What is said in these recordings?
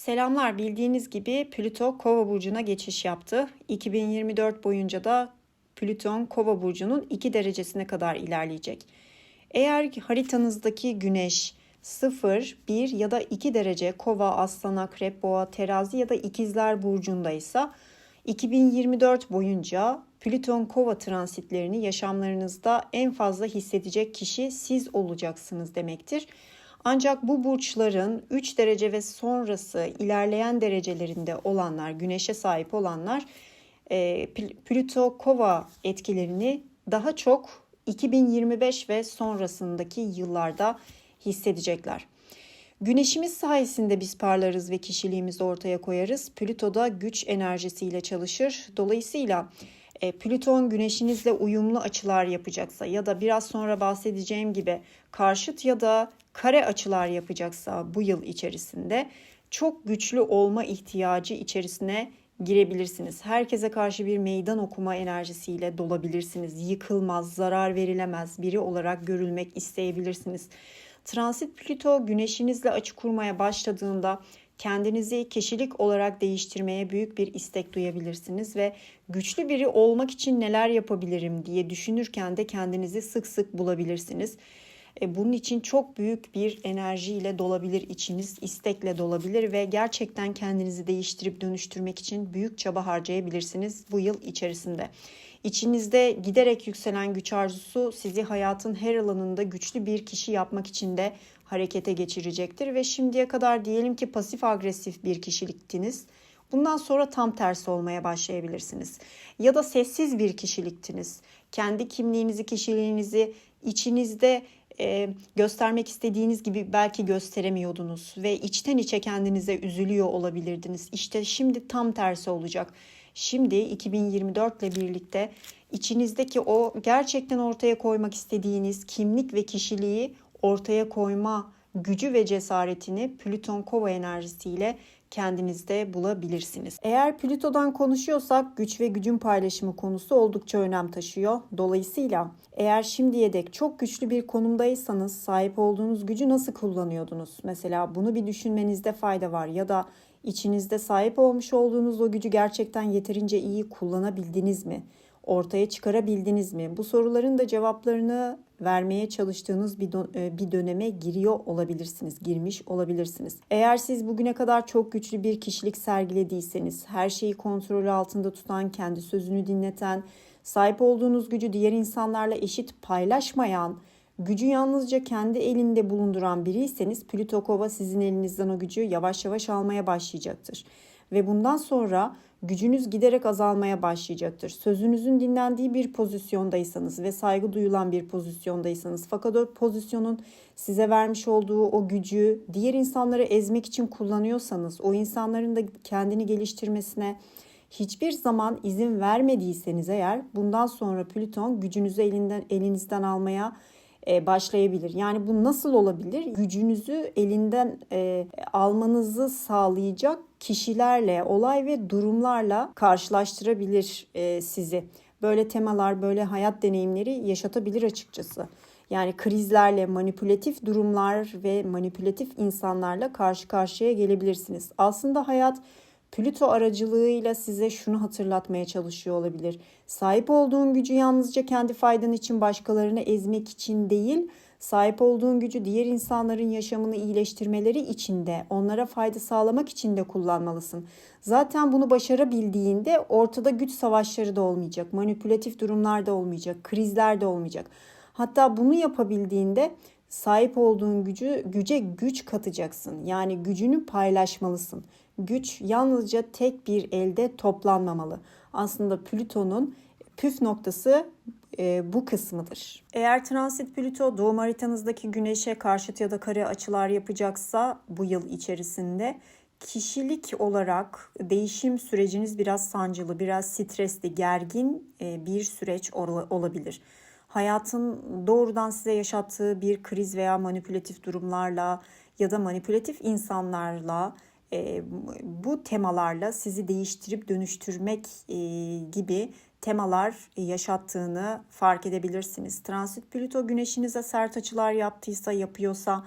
Selamlar. Bildiğiniz gibi Plüto Kova burcuna geçiş yaptı. 2024 boyunca da Plüton Kova burcunun 2 derecesine kadar ilerleyecek. Eğer haritanızdaki Güneş 0, 1 ya da 2 derece Kova, Aslan, Akrep, Boğa, Terazi ya da İkizler burcundaysa 2024 boyunca Plüton Kova transitlerini yaşamlarınızda en fazla hissedecek kişi siz olacaksınız demektir. Ancak bu burçların 3 derece ve sonrası ilerleyen derecelerinde olanlar, güneşe sahip olanlar e, Plüto Kova etkilerini daha çok 2025 ve sonrasındaki yıllarda hissedecekler. Güneşimiz sayesinde biz parlarız ve kişiliğimizi ortaya koyarız. Plüto da güç enerjisiyle çalışır. Dolayısıyla e, Plüton güneşinizle uyumlu açılar yapacaksa ya da biraz sonra bahsedeceğim gibi karşıt ya da kare açılar yapacaksa bu yıl içerisinde çok güçlü olma ihtiyacı içerisine girebilirsiniz. Herkese karşı bir meydan okuma enerjisiyle dolabilirsiniz. Yıkılmaz, zarar verilemez biri olarak görülmek isteyebilirsiniz. Transit Plüto güneşinizle açı kurmaya başladığında kendinizi kişilik olarak değiştirmeye büyük bir istek duyabilirsiniz ve güçlü biri olmak için neler yapabilirim diye düşünürken de kendinizi sık sık bulabilirsiniz. E, bunun için çok büyük bir enerjiyle dolabilir içiniz, istekle dolabilir ve gerçekten kendinizi değiştirip dönüştürmek için büyük çaba harcayabilirsiniz bu yıl içerisinde. İçinizde giderek yükselen güç arzusu sizi hayatın her alanında güçlü bir kişi yapmak için de harekete geçirecektir ve şimdiye kadar diyelim ki pasif agresif bir kişiliktiniz. Bundan sonra tam tersi olmaya başlayabilirsiniz. Ya da sessiz bir kişiliktiniz. Kendi kimliğinizi, kişiliğinizi içinizde e, göstermek istediğiniz gibi belki gösteremiyordunuz ve içten içe kendinize üzülüyor olabilirdiniz. İşte şimdi tam tersi olacak. Şimdi 2024 ile birlikte içinizdeki o gerçekten ortaya koymak istediğiniz kimlik ve kişiliği ortaya koyma gücü ve cesaretini Plüton Kova enerjisiyle kendinizde bulabilirsiniz. Eğer Plüto'dan konuşuyorsak güç ve gücün paylaşımı konusu oldukça önem taşıyor. Dolayısıyla eğer şimdiye dek çok güçlü bir konumdaysanız sahip olduğunuz gücü nasıl kullanıyordunuz? Mesela bunu bir düşünmenizde fayda var ya da içinizde sahip olmuş olduğunuz o gücü gerçekten yeterince iyi kullanabildiniz mi? Ortaya çıkarabildiniz mi? Bu soruların da cevaplarını vermeye çalıştığınız bir, e, bir döneme giriyor olabilirsiniz, girmiş olabilirsiniz. Eğer siz bugüne kadar çok güçlü bir kişilik sergilediyseniz, her şeyi kontrol altında tutan, kendi sözünü dinleten, sahip olduğunuz gücü diğer insanlarla eşit paylaşmayan, gücü yalnızca kendi elinde bulunduran biriyseniz Plüto Kova sizin elinizden o gücü yavaş yavaş almaya başlayacaktır. Ve bundan sonra gücünüz giderek azalmaya başlayacaktır. Sözünüzün dinlendiği bir pozisyondaysanız ve saygı duyulan bir pozisyondaysanız fakat o pozisyonun size vermiş olduğu o gücü diğer insanları ezmek için kullanıyorsanız, o insanların da kendini geliştirmesine hiçbir zaman izin vermediyseniz eğer bundan sonra Plüton gücünüzü elinden elinizden almaya e, başlayabilir. Yani bu nasıl olabilir? Gücünüzü elinden e, almanızı sağlayacak kişilerle, olay ve durumlarla karşılaştırabilir e, sizi. Böyle temalar, böyle hayat deneyimleri yaşatabilir açıkçası. Yani krizlerle, manipülatif durumlar ve manipülatif insanlarla karşı karşıya gelebilirsiniz. Aslında hayat Plüto aracılığıyla size şunu hatırlatmaya çalışıyor olabilir. Sahip olduğun gücü yalnızca kendi faydan için başkalarını ezmek için değil, sahip olduğun gücü diğer insanların yaşamını iyileştirmeleri için de, onlara fayda sağlamak için de kullanmalısın. Zaten bunu başarabildiğinde ortada güç savaşları da olmayacak, manipülatif durumlar da olmayacak, krizler de olmayacak. Hatta bunu yapabildiğinde sahip olduğun gücü güce güç katacaksın. Yani gücünü paylaşmalısın. Güç yalnızca tek bir elde toplanmamalı. Aslında Plüton'un püf noktası e, bu kısmıdır. Eğer transit Plüto doğum haritanızdaki güneşe karşıt ya da kare açılar yapacaksa bu yıl içerisinde kişilik olarak değişim süreciniz biraz sancılı, biraz stresli, gergin e, bir süreç olabilir. Hayatın doğrudan size yaşattığı bir kriz veya manipülatif durumlarla ya da manipülatif insanlarla e, bu temalarla sizi değiştirip dönüştürmek e, gibi temalar yaşattığını fark edebilirsiniz. Transit Plüto güneşinize sert açılar yaptıysa, yapıyorsa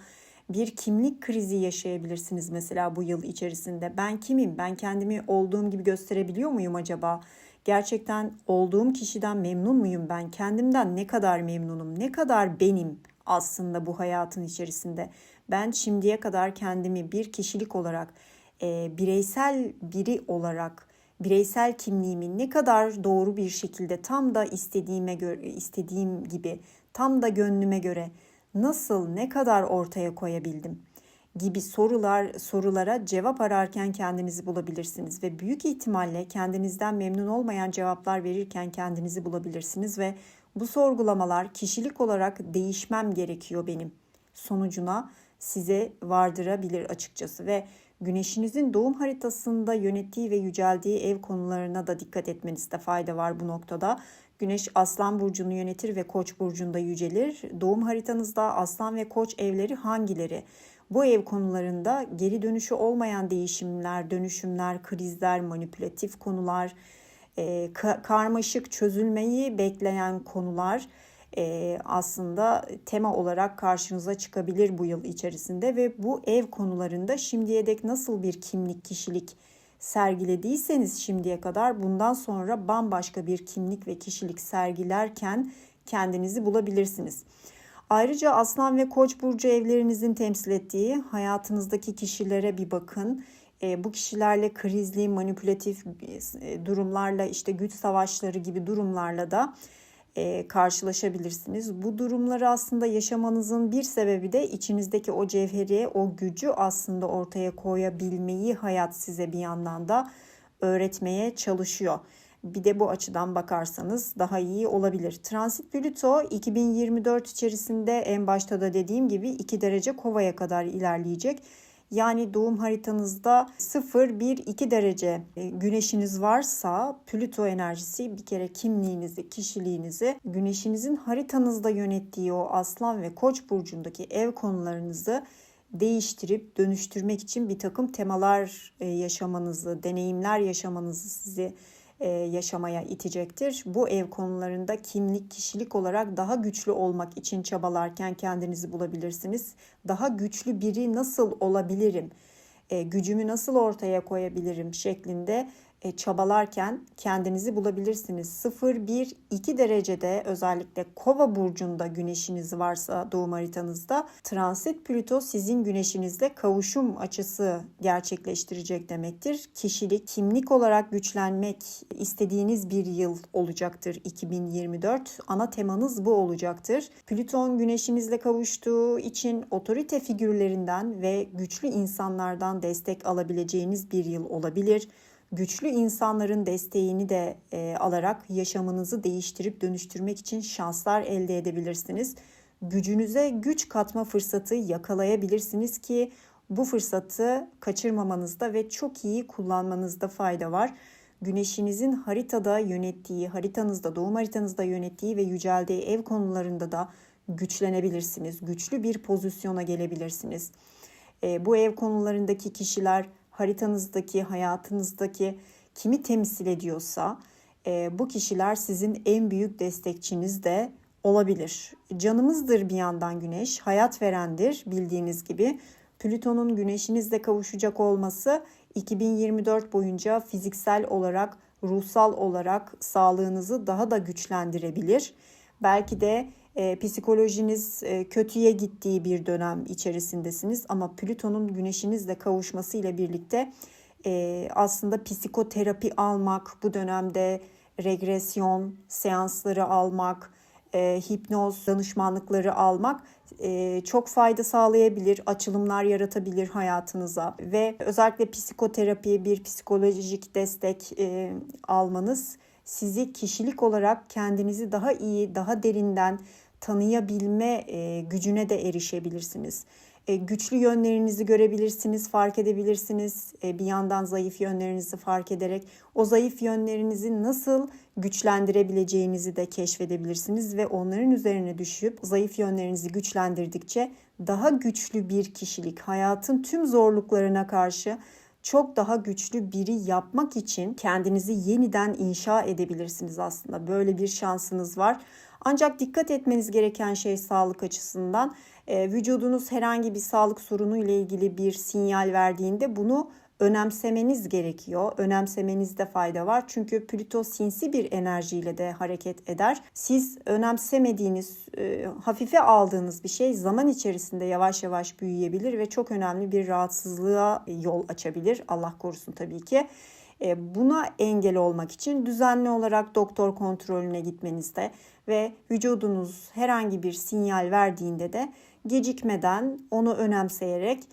Bir kimlik krizi yaşayabilirsiniz mesela bu yıl içerisinde. Ben kimim? Ben kendimi olduğum gibi gösterebiliyor muyum acaba? Gerçekten olduğum kişiden memnun muyum ben? Kendimden ne kadar memnunum? Ne kadar benim aslında bu hayatın içerisinde? Ben şimdiye kadar kendimi bir kişilik olarak, e, bireysel biri olarak, bireysel kimliğimi ne kadar doğru bir şekilde tam da istediğime göre, istediğim gibi, tam da gönlüme göre nasıl, ne kadar ortaya koyabildim? gibi sorular sorulara cevap ararken kendinizi bulabilirsiniz ve büyük ihtimalle kendinizden memnun olmayan cevaplar verirken kendinizi bulabilirsiniz ve bu sorgulamalar kişilik olarak değişmem gerekiyor benim sonucuna size vardırabilir açıkçası ve güneşinizin doğum haritasında yönettiği ve yüceldiği ev konularına da dikkat etmenizde fayda var bu noktada. Güneş Aslan burcunu yönetir ve Koç burcunda yücelir. Doğum haritanızda Aslan ve Koç evleri hangileri? Bu ev konularında geri dönüşü olmayan değişimler, dönüşümler, krizler, manipülatif konular, e, karmaşık çözülmeyi bekleyen konular e, aslında tema olarak karşınıza çıkabilir bu yıl içerisinde ve bu ev konularında şimdiye dek nasıl bir kimlik, kişilik sergilediyseniz şimdiye kadar bundan sonra bambaşka bir kimlik ve kişilik sergilerken kendinizi bulabilirsiniz. Ayrıca Aslan ve Koç burcu evlerinizin temsil ettiği hayatınızdaki kişilere bir bakın. E, bu kişilerle krizli, manipülatif e, durumlarla işte güç savaşları gibi durumlarla da e, karşılaşabilirsiniz. Bu durumları aslında yaşamanızın bir sebebi de içinizdeki o cevheri, o gücü aslında ortaya koyabilmeyi hayat size bir yandan da öğretmeye çalışıyor. Bir de bu açıdan bakarsanız daha iyi olabilir. Transit Plüto 2024 içerisinde en başta da dediğim gibi 2 derece kovaya kadar ilerleyecek. Yani doğum haritanızda 0, 1, 2 derece e, güneşiniz varsa Plüto enerjisi bir kere kimliğinizi, kişiliğinizi, güneşinizin haritanızda yönettiği o aslan ve koç burcundaki ev konularınızı değiştirip dönüştürmek için bir takım temalar e, yaşamanızı, deneyimler yaşamanızı sizi yaşamaya itecektir. Bu ev konularında kimlik, kişilik olarak daha güçlü olmak için çabalarken kendinizi bulabilirsiniz. Daha güçlü biri nasıl olabilirim? E, gücümü nasıl ortaya koyabilirim şeklinde e, çabalarken kendinizi bulabilirsiniz. 0, 1, 2 derecede özellikle kova burcunda güneşiniz varsa doğum haritanızda transit Plüto sizin güneşinizle kavuşum açısı gerçekleştirecek demektir. Kişilik, kimlik olarak güçlenmek istediğiniz bir yıl olacaktır 2024. Ana temanız bu olacaktır. Plüton güneşinizle kavuştuğu için otorite figürlerinden ve güçlü insanlardan destek alabileceğiniz bir yıl olabilir güçlü insanların desteğini de e, alarak yaşamınızı değiştirip dönüştürmek için şanslar elde edebilirsiniz. Gücünüze güç katma fırsatı yakalayabilirsiniz ki bu fırsatı kaçırmamanızda ve çok iyi kullanmanızda fayda var. Güneşinizin haritada yönettiği, haritanızda, doğum haritanızda yönettiği ve yüceldiği ev konularında da güçlenebilirsiniz. Güçlü bir pozisyona gelebilirsiniz. E, bu ev konularındaki kişiler haritanızdaki, hayatınızdaki kimi temsil ediyorsa e, bu kişiler sizin en büyük destekçiniz de olabilir. Canımızdır bir yandan güneş, hayat verendir bildiğiniz gibi. Plüton'un güneşinizle kavuşacak olması 2024 boyunca fiziksel olarak, ruhsal olarak sağlığınızı daha da güçlendirebilir. Belki de e, psikolojiniz e, kötüye gittiği bir dönem içerisindesiniz ama Plüton'un güneşinizle kavuşması ile birlikte e, aslında psikoterapi almak bu dönemde regresyon seansları almak, e, hipnoz danışmanlıkları almak e, çok fayda sağlayabilir, açılımlar yaratabilir hayatınıza ve özellikle psikoterapi, bir psikolojik destek e, almanız sizi kişilik olarak kendinizi daha iyi, daha derinden tanıyabilme e, gücüne de erişebilirsiniz. E, güçlü yönlerinizi görebilirsiniz, fark edebilirsiniz. E, bir yandan zayıf yönlerinizi fark ederek o zayıf yönlerinizi nasıl güçlendirebileceğinizi de keşfedebilirsiniz ve onların üzerine düşüp zayıf yönlerinizi güçlendirdikçe daha güçlü bir kişilik, hayatın tüm zorluklarına karşı çok daha güçlü biri yapmak için kendinizi yeniden inşa edebilirsiniz aslında. Böyle bir şansınız var. Ancak dikkat etmeniz gereken şey sağlık açısından E, vücudunuz herhangi bir sağlık sorunu ile ilgili bir sinyal verdiğinde bunu önemsemeniz gerekiyor. Önemsemenizde fayda var. Çünkü Plüto sinsi bir enerjiyle de hareket eder. Siz önemsemediğiniz, e, hafife aldığınız bir şey zaman içerisinde yavaş yavaş büyüyebilir ve çok önemli bir rahatsızlığa yol açabilir. Allah korusun tabii ki. E, buna engel olmak için düzenli olarak doktor kontrolüne gitmenizde ve vücudunuz herhangi bir sinyal verdiğinde de gecikmeden onu önemseyerek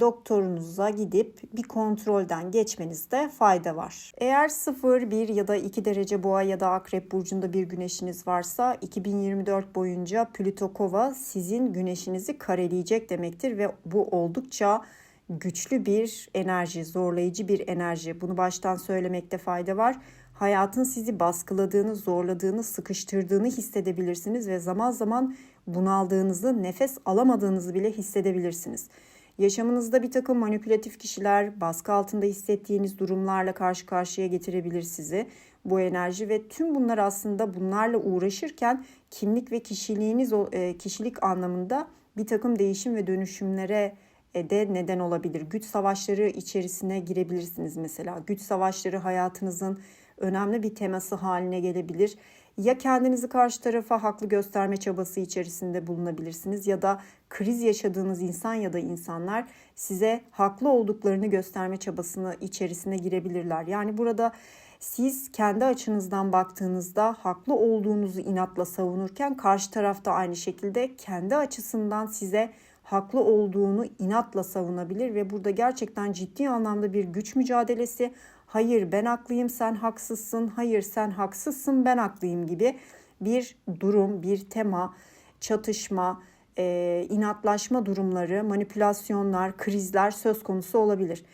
doktorunuza gidip bir kontrolden geçmenizde fayda var. Eğer 0, 1 ya da 2 derece boğa ya da akrep burcunda bir güneşiniz varsa 2024 boyunca Plüto Kova sizin güneşinizi kareleyecek demektir ve bu oldukça güçlü bir enerji, zorlayıcı bir enerji. Bunu baştan söylemekte fayda var. Hayatın sizi baskıladığını, zorladığını, sıkıştırdığını hissedebilirsiniz ve zaman zaman bunaldığınızı, nefes alamadığınızı bile hissedebilirsiniz. Yaşamınızda bir takım manipülatif kişiler, baskı altında hissettiğiniz durumlarla karşı karşıya getirebilir sizi bu enerji ve tüm bunlar aslında bunlarla uğraşırken kimlik ve kişiliğiniz e, kişilik anlamında bir takım değişim ve dönüşümlere e, de neden olabilir. Güç savaşları içerisine girebilirsiniz mesela. Güç savaşları hayatınızın önemli bir teması haline gelebilir. Ya kendinizi karşı tarafa haklı gösterme çabası içerisinde bulunabilirsiniz ya da kriz yaşadığınız insan ya da insanlar size haklı olduklarını gösterme çabasını içerisine girebilirler. Yani burada siz kendi açınızdan baktığınızda haklı olduğunuzu inatla savunurken karşı tarafta aynı şekilde kendi açısından size haklı olduğunu inatla savunabilir ve burada gerçekten ciddi anlamda bir güç mücadelesi, hayır ben haklıyım sen haksızsın, hayır sen haksızsın ben haklıyım gibi bir durum, bir tema, çatışma, e, inatlaşma durumları, manipülasyonlar, krizler söz konusu olabilir.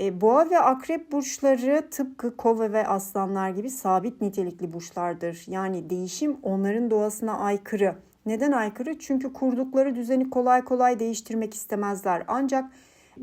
E, boğa ve akrep burçları tıpkı kova ve aslanlar gibi sabit nitelikli burçlardır. Yani değişim onların doğasına aykırı. Neden aykırı? Çünkü kurdukları düzeni kolay kolay değiştirmek istemezler. Ancak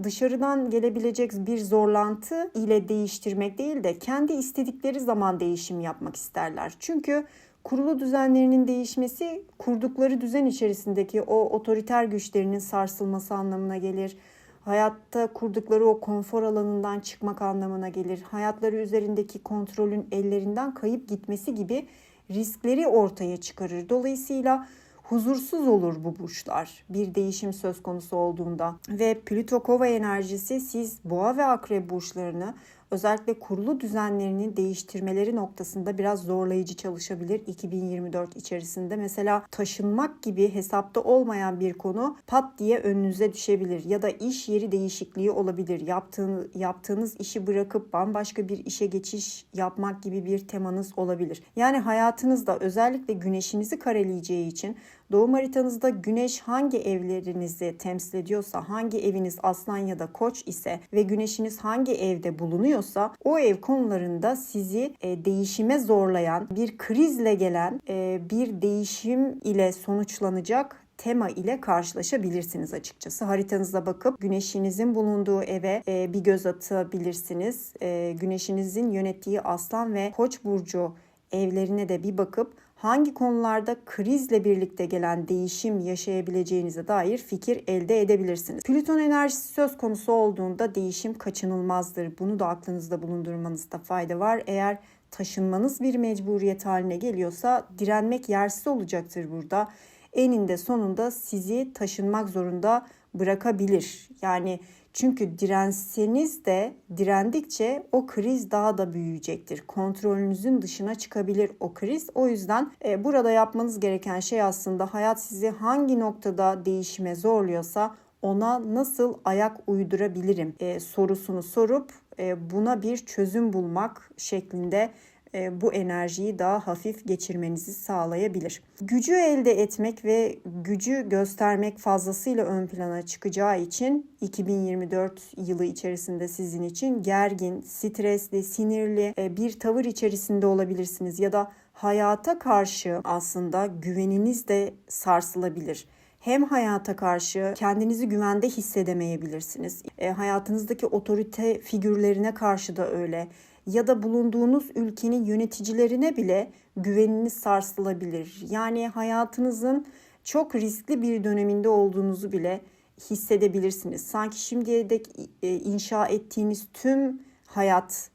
dışarıdan gelebilecek bir zorlantı ile değiştirmek değil de kendi istedikleri zaman değişim yapmak isterler. Çünkü kurulu düzenlerinin değişmesi kurdukları düzen içerisindeki o otoriter güçlerinin sarsılması anlamına gelir. Hayatta kurdukları o konfor alanından çıkmak anlamına gelir. Hayatları üzerindeki kontrolün ellerinden kayıp gitmesi gibi riskleri ortaya çıkarır. Dolayısıyla huzursuz olur bu burçlar. Bir değişim söz konusu olduğunda ve Plüto Kova enerjisi siz boğa ve akrep burçlarını özellikle kurulu düzenlerini değiştirmeleri noktasında biraz zorlayıcı çalışabilir 2024 içerisinde. Mesela taşınmak gibi hesapta olmayan bir konu pat diye önünüze düşebilir ya da iş yeri değişikliği olabilir. Yaptığınız, yaptığınız işi bırakıp bambaşka bir işe geçiş yapmak gibi bir temanız olabilir. Yani hayatınızda özellikle güneşinizi kareleyeceği için Doğum haritanızda güneş hangi evlerinizi temsil ediyorsa, hangi eviniz aslan ya da koç ise ve güneşiniz hangi evde bulunuyorsa o ev konularında sizi e, değişime zorlayan, bir krizle gelen e, bir değişim ile sonuçlanacak tema ile karşılaşabilirsiniz açıkçası. Haritanıza bakıp güneşinizin bulunduğu eve e, bir göz atabilirsiniz. E, güneşinizin yönettiği aslan ve koç burcu evlerine de bir bakıp hangi konularda krizle birlikte gelen değişim yaşayabileceğinize dair fikir elde edebilirsiniz. Plüton enerjisi söz konusu olduğunda değişim kaçınılmazdır. Bunu da aklınızda bulundurmanızda fayda var. Eğer taşınmanız bir mecburiyet haline geliyorsa direnmek yersiz olacaktır burada. Eninde sonunda sizi taşınmak zorunda bırakabilir. Yani çünkü direnseniz de direndikçe o kriz daha da büyüyecektir. Kontrolünüzün dışına çıkabilir o kriz. O yüzden e, burada yapmanız gereken şey aslında hayat sizi hangi noktada değişime zorluyorsa ona nasıl ayak uydurabilirim e, sorusunu sorup e, buna bir çözüm bulmak şeklinde bu enerjiyi daha hafif geçirmenizi sağlayabilir. Gücü elde etmek ve gücü göstermek fazlasıyla ön plana çıkacağı için 2024 yılı içerisinde sizin için gergin, stresli, sinirli e, bir tavır içerisinde olabilirsiniz ya da hayata karşı aslında güveniniz de sarsılabilir hem hayata karşı kendinizi güvende hissedemeyebilirsiniz. E, hayatınızdaki otorite figürlerine karşı da öyle ya da bulunduğunuz ülkenin yöneticilerine bile güveniniz sarsılabilir. Yani hayatınızın çok riskli bir döneminde olduğunuzu bile hissedebilirsiniz. Sanki şimdiye dek e, inşa ettiğiniz tüm hayat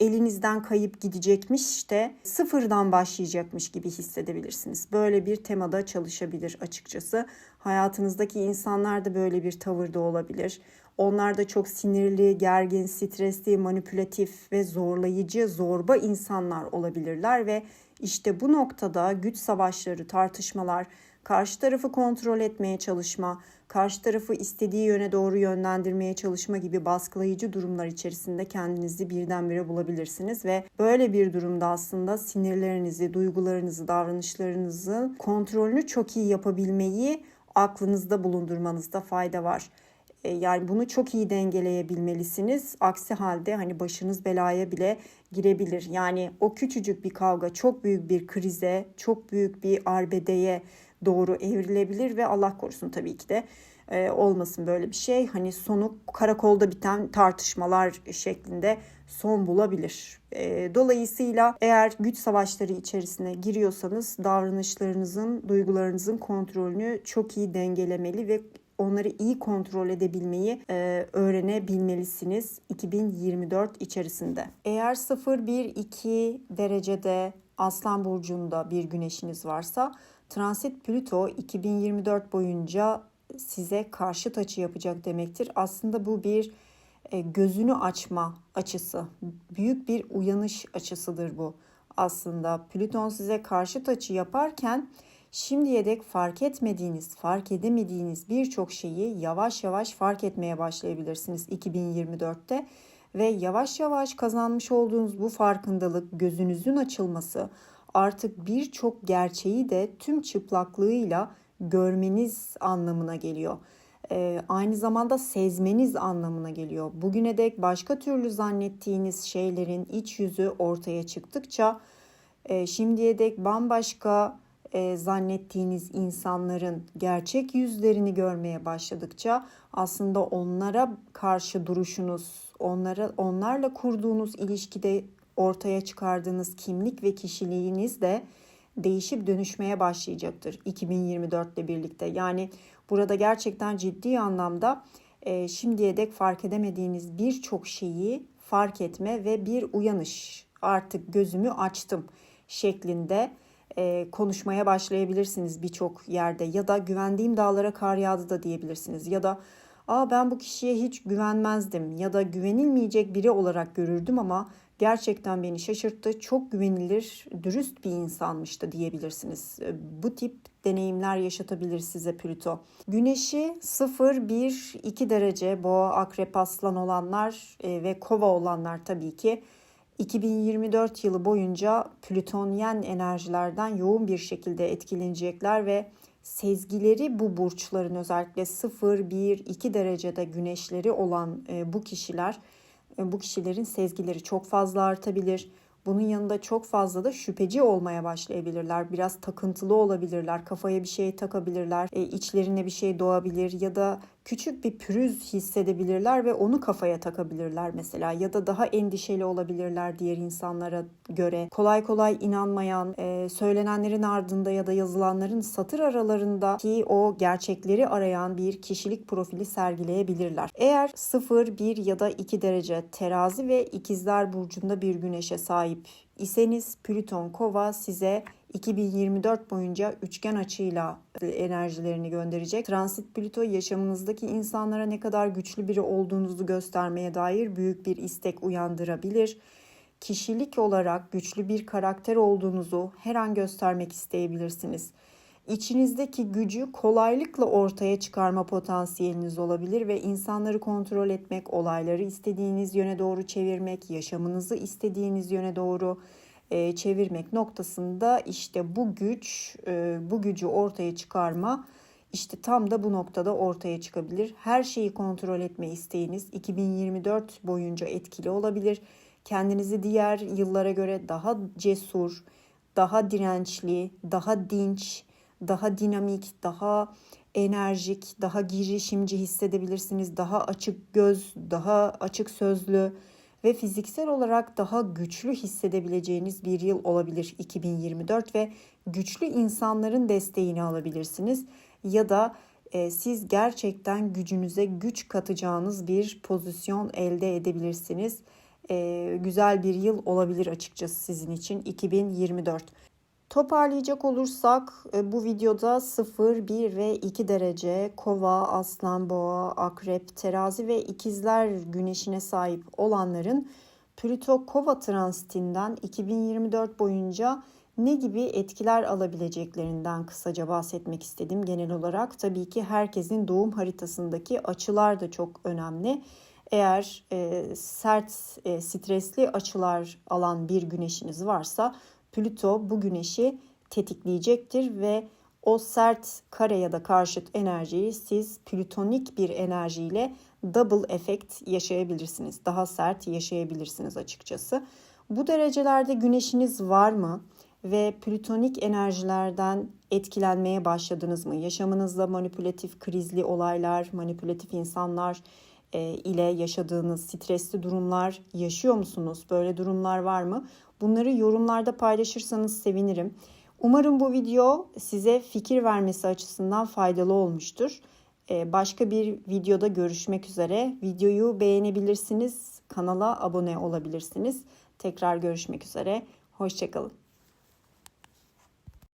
elinizden kayıp gidecekmiş de sıfırdan başlayacakmış gibi hissedebilirsiniz. Böyle bir temada çalışabilir açıkçası. Hayatınızdaki insanlar da böyle bir tavırda olabilir. Onlar da çok sinirli, gergin, stresli, manipülatif ve zorlayıcı, zorba insanlar olabilirler ve işte bu noktada güç savaşları, tartışmalar, karşı tarafı kontrol etmeye çalışma, karşı tarafı istediği yöne doğru yönlendirmeye çalışma gibi baskılayıcı durumlar içerisinde kendinizi birdenbire bulabilirsiniz ve böyle bir durumda aslında sinirlerinizi, duygularınızı, davranışlarınızı kontrolünü çok iyi yapabilmeyi aklınızda bulundurmanızda fayda var. E, yani bunu çok iyi dengeleyebilmelisiniz. Aksi halde hani başınız belaya bile girebilir. Yani o küçücük bir kavga çok büyük bir krize, çok büyük bir arbedeye doğru evrilebilir ve Allah korusun tabii ki de e, olmasın böyle bir şey. Hani sonu karakolda biten tartışmalar şeklinde son bulabilir. E, dolayısıyla eğer güç savaşları içerisine giriyorsanız davranışlarınızın, duygularınızın kontrolünü çok iyi dengelemeli ve onları iyi kontrol edebilmeyi e, öğrenebilmelisiniz 2024 içerisinde. Eğer 0-1-2 derecede Aslan Burcu'nda bir güneşiniz varsa Transit Plüto 2024 boyunca size karşıt açı yapacak demektir. Aslında bu bir e, gözünü açma açısı. Büyük bir uyanış açısıdır bu. Aslında Plüton size karşıt açı yaparken şimdiye dek fark etmediğiniz, fark edemediğiniz birçok şeyi yavaş yavaş fark etmeye başlayabilirsiniz 2024'te ve yavaş yavaş kazanmış olduğunuz bu farkındalık, gözünüzün açılması, artık birçok gerçeği de tüm çıplaklığıyla görmeniz anlamına geliyor. Ee, aynı zamanda sezmeniz anlamına geliyor. Bugüne dek başka türlü zannettiğiniz şeylerin iç yüzü ortaya çıktıkça e, şimdiye dek bambaşka e, zannettiğiniz insanların gerçek yüzlerini görmeye başladıkça aslında onlara karşı duruşunuz, onlara onlarla kurduğunuz ilişkide ortaya çıkardığınız kimlik ve kişiliğiniz de değişip dönüşmeye başlayacaktır 2024 ile birlikte. Yani burada gerçekten ciddi anlamda e, şimdiye dek fark edemediğiniz birçok şeyi fark etme ve bir uyanış artık gözümü açtım şeklinde e, konuşmaya başlayabilirsiniz birçok yerde ya da güvendiğim dağlara kar yağdı da diyebilirsiniz ya da Aa ben bu kişiye hiç güvenmezdim ya da güvenilmeyecek biri olarak görürdüm ama gerçekten beni şaşırttı. Çok güvenilir, dürüst bir insanmıştı diyebilirsiniz. Ee, bu tip deneyimler yaşatabilir size Plüto. Güneşi 0, 1, 2 derece boğa, akrep, aslan olanlar e, ve kova olanlar tabii ki 2024 yılı boyunca Plütonyen enerjilerden yoğun bir şekilde etkilenecekler ve sezgileri bu burçların özellikle 0, 1, 2 derecede güneşleri olan e, bu kişiler e, bu kişilerin sezgileri çok fazla artabilir. Bunun yanında çok fazla da şüpheci olmaya başlayabilirler. Biraz takıntılı olabilirler. Kafaya bir şey takabilirler. E, içlerine bir şey doğabilir ya da küçük bir pürüz hissedebilirler ve onu kafaya takabilirler mesela ya da daha endişeli olabilirler diğer insanlara göre. Kolay kolay inanmayan, e, söylenenlerin ardında ya da yazılanların satır aralarındaki o gerçekleri arayan bir kişilik profili sergileyebilirler. Eğer 0, 1 ya da 2 derece terazi ve ikizler burcunda bir güneşe sahip iseniz Plüton Kova size 2024 boyunca üçgen açıyla enerjilerini gönderecek. Transit Plüto yaşamınızdaki insanlara ne kadar güçlü biri olduğunuzu göstermeye dair büyük bir istek uyandırabilir. Kişilik olarak güçlü bir karakter olduğunuzu her an göstermek isteyebilirsiniz. İçinizdeki gücü kolaylıkla ortaya çıkarma potansiyeliniz olabilir ve insanları kontrol etmek, olayları istediğiniz yöne doğru çevirmek, yaşamınızı istediğiniz yöne doğru e, çevirmek noktasında işte bu güç, e, bu gücü ortaya çıkarma işte tam da bu noktada ortaya çıkabilir. Her şeyi kontrol etme isteğiniz 2024 boyunca etkili olabilir. Kendinizi diğer yıllara göre daha cesur, daha dirençli, daha dinç, daha dinamik, daha enerjik, daha girişimci hissedebilirsiniz. Daha açık göz, daha açık sözlü ve fiziksel olarak daha güçlü hissedebileceğiniz bir yıl olabilir 2024 ve güçlü insanların desteğini alabilirsiniz ya da e, siz gerçekten gücünüze güç katacağınız bir pozisyon elde edebilirsiniz. E, güzel bir yıl olabilir açıkçası sizin için 2024. Toparlayacak olursak e, bu videoda 0, 1 ve 2 derece kova, aslan, boğa, akrep, terazi ve ikizler güneşine sahip olanların Plüto kova transitinden 2024 boyunca ne gibi etkiler alabileceklerinden kısaca bahsetmek istedim genel olarak. Tabii ki herkesin doğum haritasındaki açılar da çok önemli. Eğer e, sert, e, stresli açılar alan bir güneşiniz varsa Plüto bu güneşi tetikleyecektir ve o sert kare ya da karşıt enerjiyi siz plütonik bir enerjiyle double efekt yaşayabilirsiniz. Daha sert yaşayabilirsiniz açıkçası. Bu derecelerde güneşiniz var mı? Ve plütonik enerjilerden etkilenmeye başladınız mı? Yaşamınızda manipülatif krizli olaylar, manipülatif insanlar e, ile yaşadığınız stresli durumlar yaşıyor musunuz? Böyle durumlar var mı? Bunları yorumlarda paylaşırsanız sevinirim. Umarım bu video size fikir vermesi açısından faydalı olmuştur. Ee, başka bir videoda görüşmek üzere. Videoyu beğenebilirsiniz, kanala abone olabilirsiniz. Tekrar görüşmek üzere. Hoşçakalın.